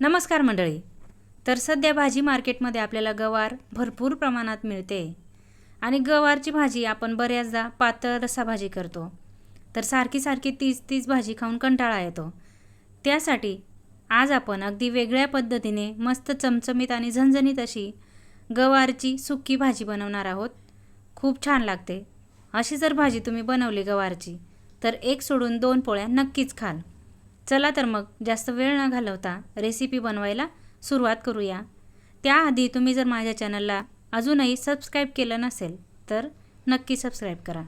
नमस्कार मंडळी. तर सध्या भाजी मार्केटमध्ये आपल्याला गवार भरपूर प्रमाणात मिळते. आणि गवारची भाजी आपण बऱ्याचदा पातळ रसा भाजी करतो. तर सारखी सारखी तीच तीच भाजी खाऊन कंटाळा येतो. त्यासाठी आज आपण अगदी वेगळ्या पद्धतीने मस्त चमचमीत आणि झणझणीत अशी गवारची सुक्की भाजी बनवणार आहोत. खूप छान लागते. अशी जर भाजी तुम्ही बनवली गवारची तर एक सोडून दोन पोळ्या नक्कीच खाल. चला तर मग जास्त वेळ न घालवता रेसिपी बनवायला सुरुवात करूया. त्याआधी तुम्ही जर माझ्या चॅनलला अजूनही सबस्क्राईब केलं नसेल तर नक्की सबस्क्राईब करा.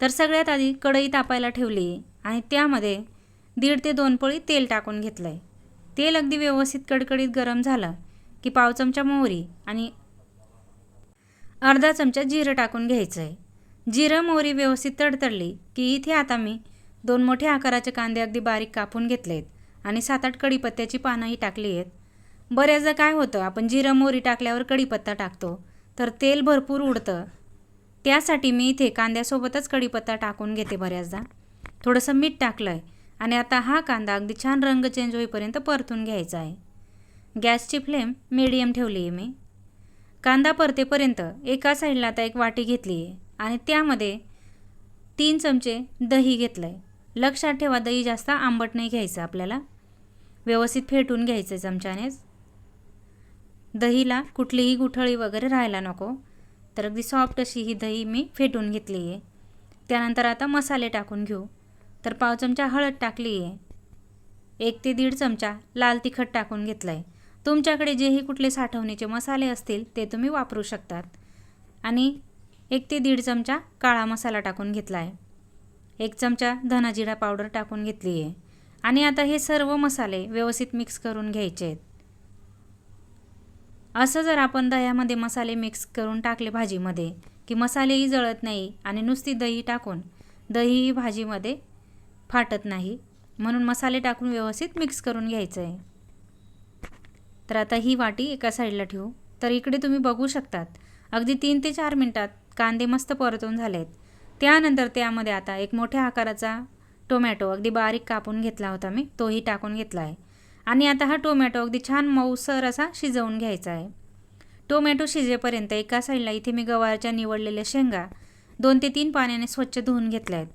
तर सगळ्यात आधी कढई तापायला ठेवली आणि त्यामध्ये दीड ते दोन पोळी तेल टाकून घेतलं आहे तेल अगदी व्यवस्थित कडकडीत गरम झालं की पाव चमचा मोहरी आणि अर्धा चमचा जिरं टाकून घ्यायचं आहे जिरं मोहरी व्यवस्थित तडतडली की इथे आता मी दोन मोठ्या आकाराचे कांदे अगदी बारीक कापून घेतले आहेत आणि सात आठ कढीपत्त्याची पानंही टाकली आहेत. बऱ्याचदा काय होतं आपण जिरं मोहरी टाकल्यावर कढीपत्ता टाकतो तर तेल भरपूर उडतं. त्यासाठी मी इथे कांद्यासोबतच कढीपत्ता टाकून घेते बऱ्याचदा. थोडंसं मीठ टाकलं आहे आणि आता हा कांदा अगदी छान रंग चेंज होईपर्यंत परतून घ्यायचा आहे. गॅसची फ्लेम मिडियम ठेवली आहे मी. कांदा परतेपर्यंत एका साईडला आता एक वाटी घेतली आहे आणि त्यामध्ये तीन चमचे दही घेतलं आहे लक्षात ठेवा दही जास्त आंबट नाही घ्यायचं आपल्याला. व्यवस्थित फेटून घ्यायचं चमच्यानेच दहीला कुठलीही गुठळी वगैरे राहायला नको. तर अगदी सॉफ्ट अशी ही दही मी फेटून घेतली आहे. त्यानंतर आता मसाले टाकून घेऊ. तर पाव चमचा हळद टाकली आहे. एक ते दीड चमचा लाल तिखट टाकून घेतलं आहे तुमच्याकडे जेही कुठले साठवणीचे मसाले असतील ते तुम्ही वापरू शकतात. आणि एक ते दीड चमचा काळा मसाला टाकून घेतला आहे एक चमचा धनाजिरा पावडर टाकून घेतली आहे. आणि आता हे सर्व मसाले व्यवस्थित मिक्स करून घ्यायचे आहेत. असं जर आपण दह्यामध्ये मसाले मिक्स करून टाकले भाजीमध्ये की मसालेही जळत नाही आणि नुसती दही टाकून दहीही भाजीमध्ये फाटत नाही म्हणून मसाले टाकून व्यवस्थित मिक्स करून घ्यायचं आहे. तर आता ही वाटी एका साईडला ठेवू. तर इकडे तुम्ही बघू शकतात अगदी तीन ते चार मिनटात कांदे मस्त परतून झाले आहेत त्यानंतर त्यामध्ये आता एक मोठ्या आकाराचा टोमॅटो अगदी बारीक कापून घेतला होता मी तोही टाकून घेतला आहे. आणि आता हा टोमॅटो अगदी छान मऊसर असा शिजवून घ्यायचा आहे. टोमॅटो शिजेपर्यंत एका साईडला इथे मी गवारच्या निवडलेल्या शेंगा दोन ते तीन पाण्याने स्वच्छ धुवून घेतल्या आहेत.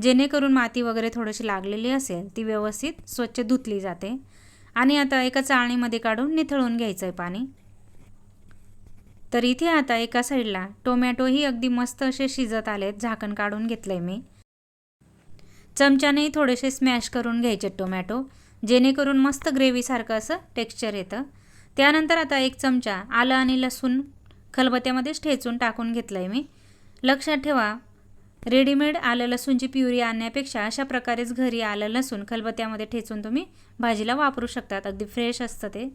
जेणेकरून माती वगैरे थोडीशी लागलेली असेल ती व्यवस्थित स्वच्छ धुतली जाते. आणि आता एका चाळणीमध्ये काढून निथळून घ्यायचं आहे पाणी. तर इथे आता एका साईडला टोमॅटोही अगदी मस्त असे शिजत आलेत झाकण काढून घेतलं आहे मी. चमच्यानेही थोडेसे स्मॅश करून घ्यायचे टोमॅटो जेणेकरून मस्त ग्रेव्हीसारखं असं टेक्स्चर येतं. त्यानंतर आता एक चमचा आलं आणि लसूण खलबत्त्यामध्येच ठेचून टाकून घेतलं आहे मी. लक्षात ठेवा रेडीमेड आलं लसूणची प्युरी आणण्यापेक्षा अशा प्रकारेच घरी आलं लसूण खलबत्त्यामध्ये ठेचून तुम्ही भाजीला वापरू शकतात. अगदी फ्रेश असतं ते.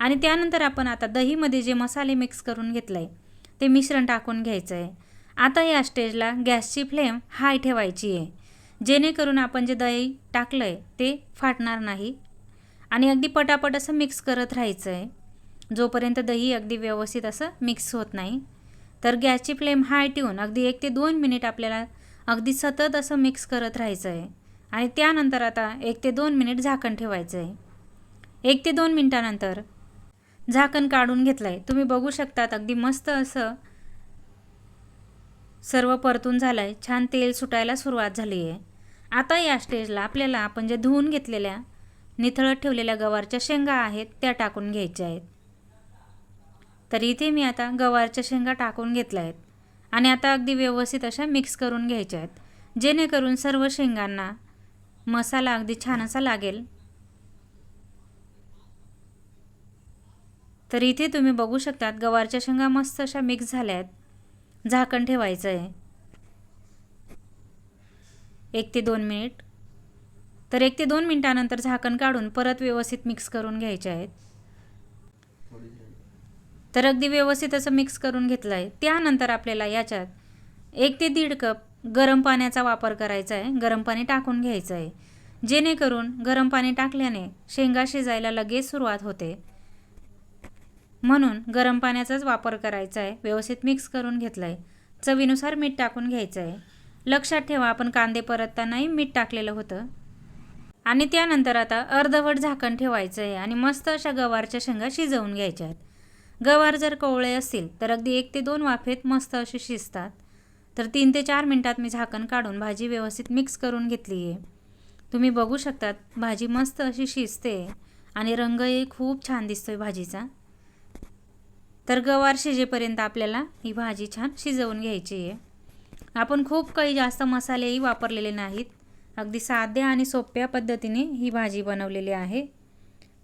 आणि त्यानंतर आपण आता दहीमध्ये जे मसाले मिक्स करून घेतलं आहे ते मिश्रण टाकून घ्यायचं आहे आता या स्टेजला गॅसची फ्लेम हाय ठेवायची आहे. जेणेकरून आपण जे दही टाकलं आहे ते फाटणार नाही. आणि अगदी पटापट असं मिक्स करत राहायचं आहे जोपर्यंत दही अगदी व्यवस्थित असं मिक्स होत नाही तर गॅसची फ्लेम हाय ठेवून अगदी एक ते दोन मिनिट आपल्याला अगदी सतत असं मिक्स करत राहायचं आहे आणि त्यानंतर आता एक ते दोन मिनिट झाकण ठेवायचं आहे एक ते दोन मिनटानंतर झाकण काढून घेतलं आहे तुम्ही बघू शकतात अगदी मस्त असं सर्व परतून झालं आहे छान तेल सुटायला सुरुवात झाली आहे आता या स्टेजला आपल्याला आपण जे धुवून घेतलेल्या निथळत ठेवलेल्या गवारच्या शेंगा आहेत त्या टाकून घ्यायच्या आहेत. तर इथे मी आता गवारच्या शेंगा टाकून घेतल्या आहेत. आणि आता अगदी व्यवस्थित अशा मिक्स करून घ्यायच्या आहेत. जेणेकरून सर्व शेंगांना मसाला अगदी छान असा लागेल. तर इथे तुम्ही बघू शकतात गवारच्या शेंगा मस्त अशा मिक्स झाल्या आहेत. झाकण ठेवायचं आहे एक ते दोन मिनिट. तर एक ते दोन मिनटानंतर झाकण काढून परत व्यवस्थित मिक्स करून घ्यायचे आहेत. तर अगदी व्यवस्थित असं मिक्स करून घेतलं आहे त्यानंतर आपल्याला याच्यात एक ते दीड कप गरम पाण्याचा वापर करायचा आहे. गरम पाणी टाकून घ्यायचं आहे. जेणेकरून गरम पाणी टाकल्याने शेंगा शिजायला लगेच सुरुवात होते. म्हणून गरम पाण्याचाच वापर करायचा आहे व्यवस्थित मिक्स करून घेतलं आहे चवीनुसार मीठ टाकून घ्यायचं आहे लक्षात ठेवा आपण कांदे परततानाही मीठ टाकलेलं होतं. आणि त्यानंतर आता अर्धवट झाकण ठेवायचं आहे आणि मस्त अशा गवारच्या शेंगा शिजवून घ्यायच्या आहेत गवार जर कोवळे असतील तर अगदी एक ते दोन वाफेत मस्त असे शिजतात. तर तीन ते चार मिनटात मी झाकण काढून भाजी व्यवस्थित मिक्स करून घेतली आहे तुम्ही बघू शकतात भाजी मस्त अशी शिजते आणि रंगही खूप छान दिसतोय भाजीचा. तर गवार शिजेपर्यंत आपल्याला ही भाजी छान शिजवून घ्यायची आहे. आपण खूप काही जास्त मसालेही वापरलेले नाहीत. अगदी साध्या आणि सोप्या पद्धतीने ही भाजी बनवलेली आहे.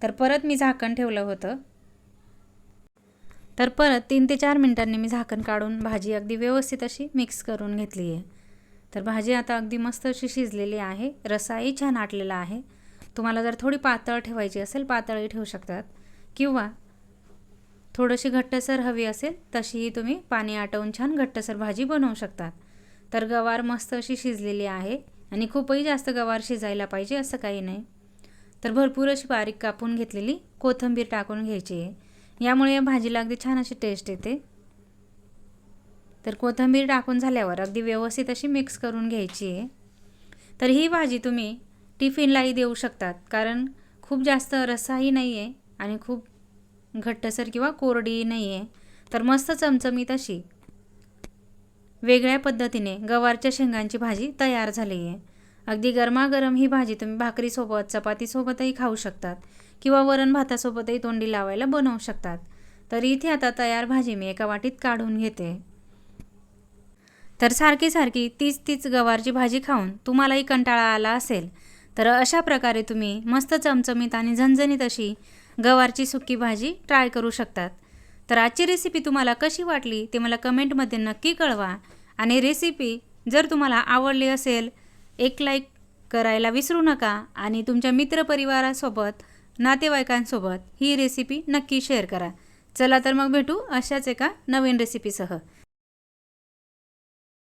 तर परत मी झाकण ठेवलं होतं. तर परत तीन ते चार मिनटांनी मी झाकण काढून भाजी अगदी व्यवस्थित अशी मिक्स करून घेतली आहे. तर भाजी आता अगदी मस्त अशी शिजलेली आहे. रसाही छान आटलेला आहे. तुम्हाला जर थोडी पातळ ठेवायची असेल पातळही ठेवू शकतात. किंवा थोडीशी घट्टसर हवी असेल तशीही तुम्ही पाणी आटवून छान घट्टसर भाजी बनवू शकतात. तर गवार मस्त अशी शिजलेली आहे आणि खूपही जास्त गवार शिजायला पाहिजे असं काही नाही. तर भरपूर अशी बारीक कापून घेतलेली कोथिंबीर टाकून घ्यायची आहे. यामुळे या भाजीला अगदी छान अशी टेस्ट येते. तर कोथिंबीर टाकून झाल्यावर अगदी व्यवस्थित अशी मिक्स करून घ्यायची आहे. तर ही भाजी तुम्ही टिफिनलाही देऊ शकतात कारण खूप जास्त रस्साही नाही आहे आणि खूप घट्टसर किंवा कोरडी नाही आहे तर मस्त चमचमीत अशी. वेगळ्या पद्धतीने गवारच्या शेंगांची भाजी तयार झाली आहे अगदी गरमागरम ही भाजी तुम्ही भाकरीसोबत चपातीसोबतही खाऊ शकतात किंवा वरण भातासोबतही तोंडी लावायला बनवू शकतात. तर इथे आता तयार भाजी मी एका वाटीत काढून घेते. तर सारखी सारखी तीच तीच गवारची भाजी खाऊन तुम्हालाही कंटाळा आला असेल तर अशा प्रकारे तुम्ही मस्त चमचमीत आणि झणझणीत अशी गवारची सुकी भाजी ट्राय करू शकतात. तर आजची रेसिपी तुम्हाला कशी वाटली ते मला कमेंटमध्ये नक्की कळवा. आणि रेसिपी जर तुम्हाला आवडली असेल एक लाईक करायला विसरू नका आणि तुमच्या मित्रपरिवारासोबत नातेवाईकांसोबत ही रेसिपी नक्की शेअर करा. चला तर मग भेटू अशाच एका नवीन रेसिपीसह